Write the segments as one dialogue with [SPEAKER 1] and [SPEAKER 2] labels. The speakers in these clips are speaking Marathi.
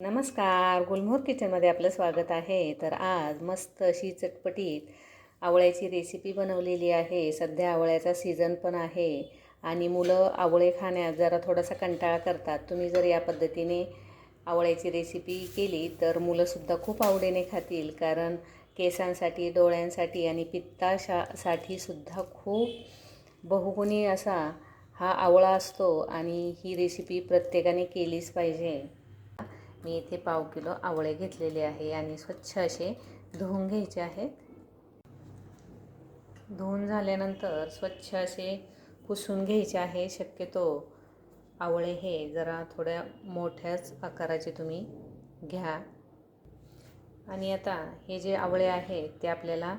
[SPEAKER 1] नमस्कार गुलमोहर किचनमध्ये आपलं स्वागत आहे. तर आज मस्त अशी चटपटीत आवळ्याची रेसिपी बनवलेली आहे. सध्या आवळ्याचा सीझन पण आहे आणि मुलं आवळे खाण्यात जरा थोडासा कंटाळा करतात. तुम्ही जर या पद्धतीने आवळ्याची रेसिपी केली तर मुलंसुद्धा खूप आवडीने खातील. कारण केसांसाठी डोळ्यांसाठी आणि पित्ताशासाठी सुद्धा खूप बहुगुणी असा हा आवळा असतो आणि ही रेसिपी प्रत्येकाने केलीच पाहिजे. मी इथे पाव किलो आवळे घेतलेले आहे आणि स्वच्छ असे धुवून घ्यायचे आहेत. धुवून झाल्यानंतर स्वच्छ असे पुसून घ्यायचे आहे. शक्यतो आवळे हे जरा थोड्या मोठ्याच आकाराचे तुम्ही घ्या. आणि आता हे जे आवळे आहेत ते आपल्याला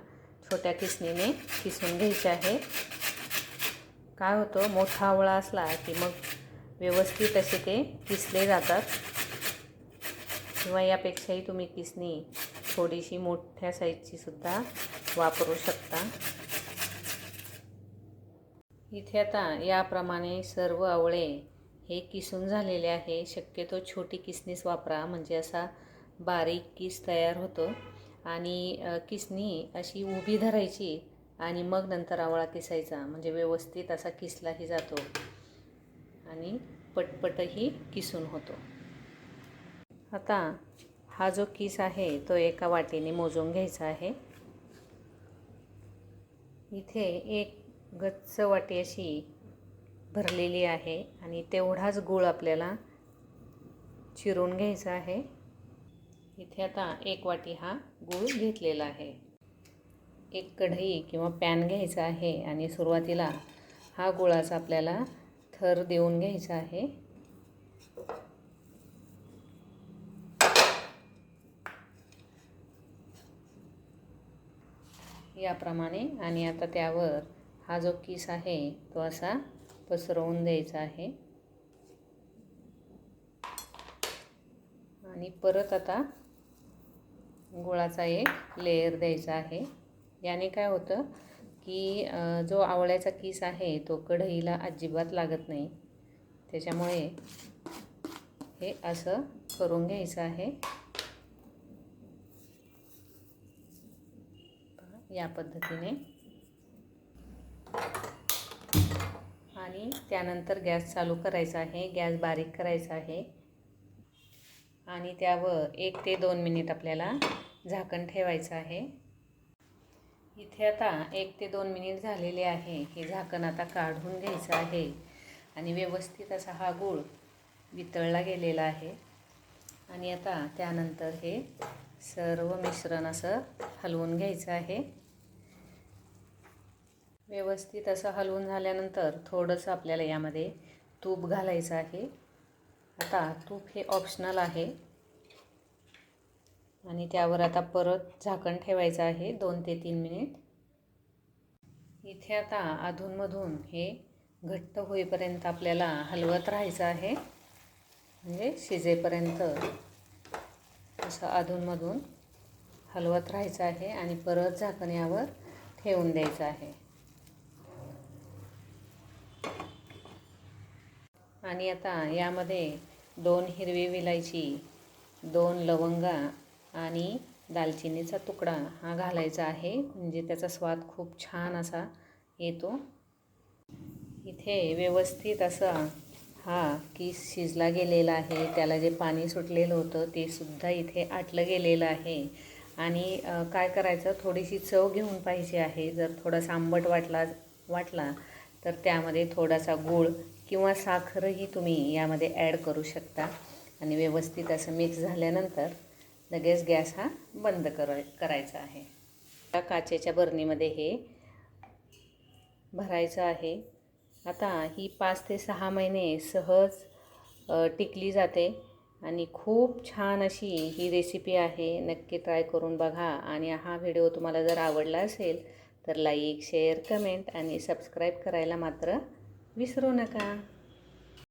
[SPEAKER 1] छोट्या किसणीने किसून घ्यायचे आहे. काय होतं? मोठा आवळा असला की मग व्यवस्थित असे ते किसले जातात. किंवा यापेक्षाही तुम्ही किसनी थोडीशी मोठ्या साईजची सुद्धा वापरू शकता. इथे आता याप्रमाणे सर्व आवळे हे किसून झालेले आहे. शक्यतो छोटी किसनीस वापरा म्हणजे असा बारीक किस तयार होतो. आणि किसनी अशी उभी धरायची आणि मग नंतर आवळा किसायचा म्हणजे व्यवस्थित असा किसलाही जातो आणि पटपटही किसून होतो. आता हा जो किस आहे तो एका वाटीने मोजून घ्यायचा आहे. इथे एक गच्च वाटी अशी भरलेली आहे आणि तेवढाच गूळ आपल्याला चिरून घ्यायचा आहे. इथे आता एक वाटी हा गूळ घेतलेला आहे. एक कढई किंवा पॅन घ्यायचा आहे आणि सुरुवातीला हा गुळाचा आपल्याला थर देऊन घ्यायचा आहे. याप्रमाणे. आणि आता त्यावर हा जो किस आहे तो असा पसरवून द्यायचा आहे. आणि परत आता गुळाचा एक लेअर द्यायचा आहे. याने काय होतं की जो आवळ्याचा किस आहे तो कढईला अजिबात लागत नाही. त्याच्यामुळे हे असं करून घ्यायचं आहे. या पद्धतीने. आणि त्यानंतर गॅस चालू करायचा आहे. गॅस बारीक करायचा आहे. आणि त्यावर एक ते दोन मिनिट आपल्याला झाकण ठेवायचं आहे. इथे आता एक ते दोन मिनिट झालेले आहे हे झाकण आता काढून घ्यायचं आहे. आणि व्यवस्थित असा हा गूळ वितळला गेलेला आहे. आणि आता त्यानंतर हे सर्व मिश्रण असं हलवून घ्यायचं आहे. व्यवस्थित असं हलवून झाल्यानंतर थोडंसं आपल्याला यामध्ये तूप घालायचं आहे. आता तूप हे ऑप्शनल आहे. आणि त्यावर आता परत झाकण ठेवायचं आहे दोन ते तीन मिनिट. इथे आता अधूनमधून हे घट्ट होईपर्यंत आपल्याला हलवत राहायचं आहे. म्हणजे शिजेपर्यंत. असं अधूनमधून हलवत राहायचं आहे आणि परत झाकण यावर ठेवून द्यायचं आहे. आणि आता यामध्ये दोन हिरवी विलायची दोन लवंगा आणि दालचिनीचा तुकडा हा घालायचा आहे. म्हणजे त्याचा स्वाद खूप छान असा येतो. इथे व्यवस्थित असा हा की शिजला गेलेला आहे त्याला जे पाणी सुटलेलं होतं ते सुद्धा इथे आटलं गेलेलं आहे. आणि काय करायचं थोडीशी चव घेऊन पाहिजे आहे. जर थोडासा आंबट वाटला वाटला तर त्यामध्ये थोडासा गूळ किंवा साखरही तुम्ही यामध्ये ॲड करू शकता. आणि व्यवस्थित असं मिक्स झाल्यानंतर लगेच गॅस हा बंद कर करायचा आहे. त्या काचेच्या बरणीमध्ये हे भरायचं आहे. आता ही पाच ते सहा महिने सहज टिकली जाते आणि खूप छान अशी ही रेसिपी आहे. नक्की ट्राय करून बघा आणि हा व्हिडिओ तुम्हाला जर आवडला असेल तर लाईक शेअर कमेंट आणि सबस्क्राईब करायला मात्र विसरू नका.